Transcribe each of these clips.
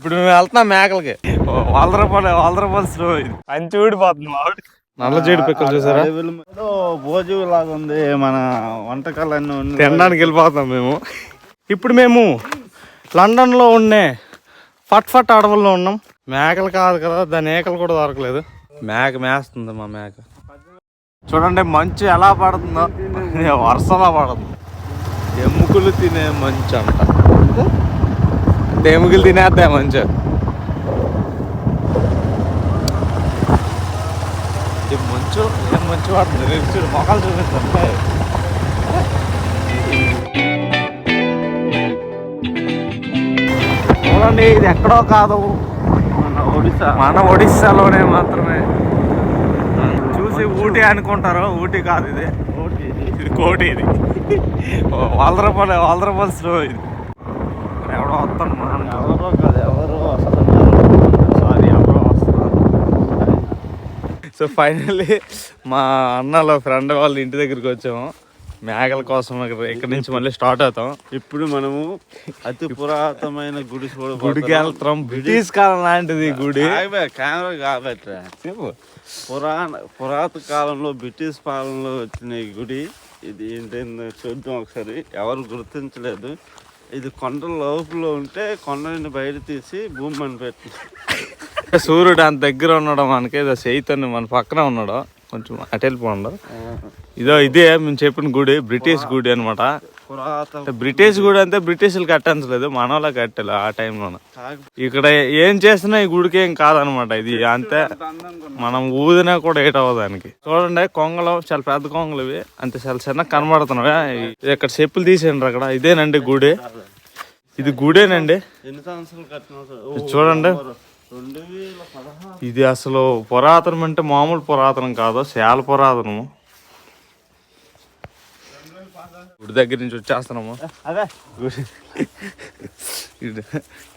ఇప్పుడు మేము వెళ్తున్నాం మేకలకి. వంద రూపాయలు స్లో ఇది. అంచి ఊడిపోతుంది మామిడి నల్ల జీడి పిక్కలు చూసారా? ఏదో భోజు లాగా ఉంది మన వంటకాలన్నీ ఉన్నాయి. తినడానికి వెళ్ళిపోతాం మేము. ఇప్పుడు మేము లండన్లో ఉండే ఫట్ ఫట్ అడవుల్లో ఉన్నాం. మేకలు కాదు కదా దాని ఏకలు కూడా దొరకలేదు. మేక మేస్తుంది మా మేక. చూడండి మంచు ఎలా పడుతుందో. వర్షంలా పడుతుంది. ఎముకలు తినే మంచు అంట. అంటే ఎముకలు తినేద్దాయి మంచు ఈ మంచు ఏం మంచు పడుతుంది చూడు మొక్కలు చూపిస్తుంది చూడండి ఇది ఎక్కడో కాదు. మన ఒడిశా. మన ఒడిస్సాలోనే మాత్రమే. చూసి ఊటీ అనుకుంటారు ఊటీ కాదు ఇది. ఇది. కోటి ఇది. వంద రూపాయలు స్లో ఇది. వస్తాను ఎవరో కాదు ఎవరో అసలు సారీ ఎవరో వస్తున్నారు సో ఫైనల్లీ మా అన్నలో ఫ్రెండ్ వాళ్ళ ఇంటి దగ్గరికి వచ్చాము. మేకల కోసం ఇక్కడ ఇక్కడ నుంచి మళ్ళీ స్టార్ట్ అవుతాం. ఇప్పుడు మనము అతి పురాతనమైన గుడి గుడికి వెళ్తాం. బ్రిటిష్ కాలం లాంటిది గుడి. కెమెరా చెప్పు. పురాణ పురాతన కాలంలో బ్రిటిష్ పాలనలో వచ్చిన ఈ గుడి ఇది ఏంటంటే చూద్దాం ఒకసారి. ఎవరు గుర్తించలేదు. ఇది కొండ లోపల ఉంటే కొండని బయట తీసి భూమి మన పెట్టి. సూర్యుడు అంత దగ్గర ఉన్నాడు మనకి ఏదో చైతన్య మన పక్కన ఉన్నాడు కొంచెం అటు వెళ్ళిపోండు. ఇదో ఇదే మేము చెప్పిన గుడి బ్రిటిష్ గుడి అనమాట పురాతన బ్రిటిష్ గుడి అంటే బ్రిటిష్లు కట్టించలేదు మన వాళ్ళే కట్టాలి ఆ టైంలో కాక- ఇక్కడ ఏం చేసినా ఈ గుడికి ఏం కాదనమాట ఇది అంతే. మనం ఊదినా కూడా ఏట్ అవ్వదానికి చూడండి కొంగలు చాలా పెద్ద కొంగలు ఇవి. అంతే చాలా చిన్న కనబడుతున్నావా ఇది ఇక్కడ చెప్పులు తీసేయండి అక్కడ. ఇదేనండి గుడి. ఇది గుడేనండి. చూడండి. ఇది అసలు పురాతనం అంటే మామూలు పురాతనం కాదు చాలా పురాతనము. గుడి దగ్గర నుంచి వచ్చేస్తున్నాము. అదే.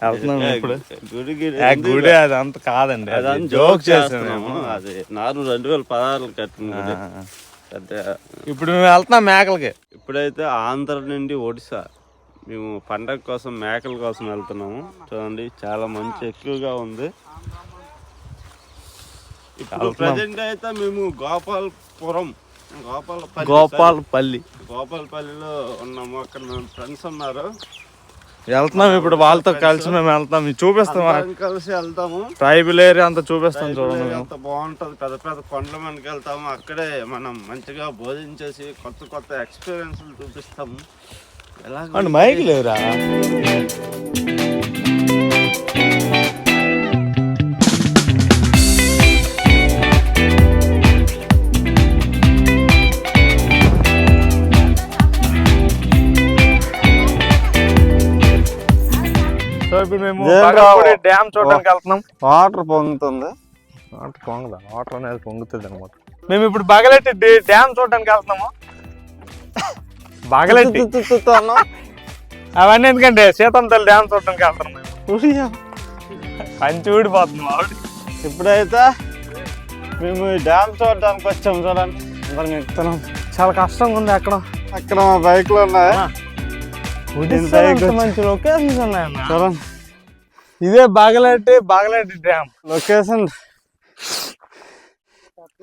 వెళ్తున్నాము ఇప్పుడు. గుడికి గుడి అది అంత కాదండి అదంతా జోక్ చేస్తున్నాము. అది నారు రెండు వేల పదహారులో కట్టిన పెద్ద ఇప్పుడు మేము వెళ్తున్నాం మేకలకి. ఇప్పుడైతే ఆంధ్ర నుండి ఒడిశా. మేము పండగ కోసం మేకల కోసం వెళ్తున్నాము. చూడండి చాలా మంచి ఎక్కువగా ఉంది. ఇప్పుడు ప్రజెంట్ అయితే మేము గోపాల్పురం. గోపాలపల్లి గోపాల్పల్లి. గోపాలపల్లిలో ఉన్నాము అక్కడ మేము ఫ్రెండ్స్ ఉన్నారు. వెళ్తున్నాం ఇప్పుడు వాళ్ళతో కలిసి మేము వెళ్తాం. చూపిస్తాం. కలిసి వెళ్తాము. ట్రైబల్ ఏరియా అంతా చూపిస్తాం చూడండి ఎంత బాగుంటది. పెద్ద పెద్ద కొండల మనకి వెళ్తాము. అక్కడే మనం మంచిగా భోజించేసి కొత్త కొత్త ఎక్స్పీరియన్స్లు చూపిస్తాము. ఎలా మైక్ లేవురా ఇప్పుడు మేము డ్యామ్ చూడడానికి వెళ్తున్నాం. వాటర్ పొంగుతుంది. వాటర్ పొంగదా? వాటర్ అనేది పొంగుతుంది అనమాట మేము ఇప్పుడు బగలెట్టి డ్యామ్ చూడడానికి వెళ్తున్నాము. బగలెట్టి. అవన్నీ ఎందుకంటే సీతం తల్లి డ్యామ్ చూడడానికి వెళ్తున్నాం మేము. కంచి ఊడిపోతుంది మామిడి ఇప్పుడైతే మేము ఈ డ్యామ్ చూడడానికి వచ్చాము చూడండి. అందరం ఎక్కుతున్నాం. చాలా కష్టంగా ఉంది అక్కడ. అక్కడ మా బైక్లు ఉన్నాయి. వచ్చి- మంచి లొకేషన్స్ ఉన్నాయన్న. చూడండి. ఇదే బాగలెట్టి బాగలెట్టి డ్యామ్. లొకేషన్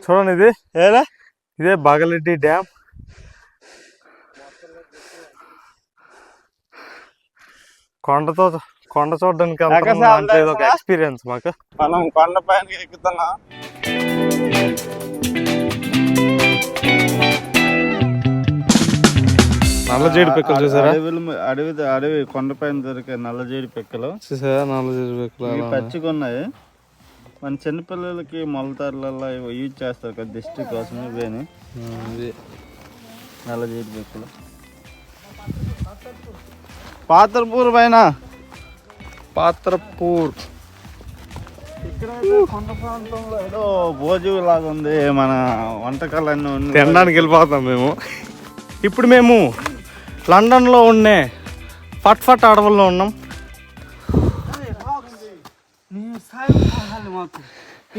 చూడండి ఇది. ఏడా ఇదే బాగలెట్టి డ్యామ్. కొండతో కొండ చూడడానికి ఒక? ఎక్స్పీరియన్స్ మాకు. మనం కొండ పైన ఎక్కుతున్నాం. నల్ల జీడి పిక్కలు చూసారా? అడవిలో అడవి అడవి కొండ పైన దొరికే నల్లజేడి పిక్కలు. చూసారా? నల్ల జీడి పిక్కలు. పచ్చిగా ఉన్నాయి? మన చిన్నపిల్లలకి మొలతారులలో యూజ్ చేస్తారు కదా దిష్టి కోసం ఇవేని. నల్లజేడి పిక్కలు. పాత్రపూర్ పైన. పాత్రపూర్. కొండ ప్రాంతంలో ఏదో భోజు లాగా ఉంది మన వంటకాలన్నీ ఉన్నాయి. తినడానికి వెళ్ళిపోతాం మేము. ఇప్పుడు మేము లండన్లో ఉండే ఫట్ ఫట్ అడవుల్లో ఉన్నాం.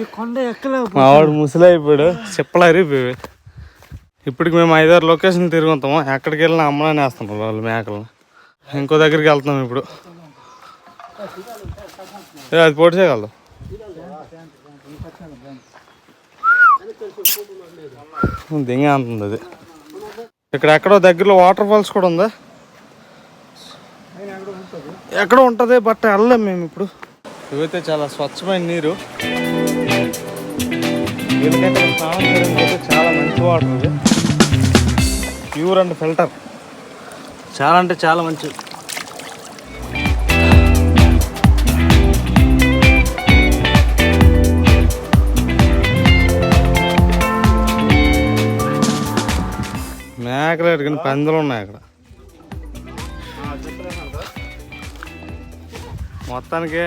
ఈ కొండ ఎక్కలేవు మా వాడు ముసలి అయిపోయాడు చెప్పలు అరిగిపోయాడు ఇప్పటికి మేము ఐదారు లొకేషన్ తిరుగుతాము ఎక్కడికి వెళ్ళినా అమ్మలని వేస్తుంటారు వాళ్ళు మేకలు. ఇంకో దగ్గరికి వెళ్తున్నాం ఇప్పుడు. అది పొడి చేయగలదు? దింగ అంటుంది అది. ఇక్కడ ఎక్కడో దగ్గరలో వాటర్ ఫాల్స్ కూడా ఉందా? ఎక్కడో ఉంటుంది బట్ వెళ్ళలేం మేము ఇప్పుడు. ఇవైతే చాలా స్వచ్ఛమైన నీరు. ఎందుకంటే స్నానం చేయడానికి అయితే చాలా మంచి వాటర్ ఇది. Pure and filter. చాలా అంటే చాలా మంచిది మేకలు కానీ పందులు ఉన్నాయి అక్కడ. మొత్తానికి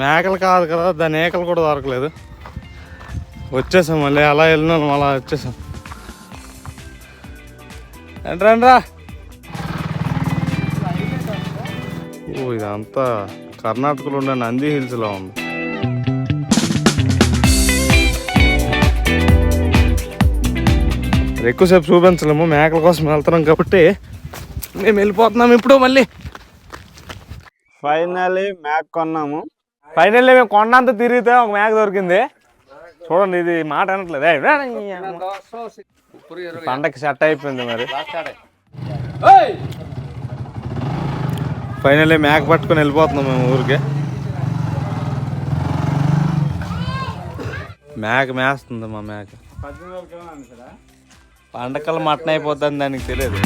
మేకలు కాదు కదా దాని ఏకలు కూడా దొరకలేదు. వచ్చేసాం మళ్ళీ అలా వెళ్ళినాం అలా వచ్చేసాం. ఏంట్రా? ఓ ఇదంతా కర్ణాటకలో ఉండే నంది హిల్స్లో ఉంది. ఎక్కువసేపు చూపించలేము మేకల కోసం వెళ్తున్నాం కాబట్టి మేము వెళ్ళిపోతున్నాం ఇప్పుడు మళ్ళీ. ఫైనలీ మ్యాక్ కొన్నాము. ఫైనల్లీ మేము కొండంత తిరిగితే ఒక మేక దొరికింది. చూడండి ఇది మాట అనట్లేదు. పండగకి సెట్ అయిపోయింది మరి. ఫైనల్లీ మేక పట్టుకొని వెళ్ళిపోతున్నాం మేము ఊరికి. మేక మేస్తుంది మా మేక. పండకలు మటన్ అయిపోతుంది దానికి తెలియదు.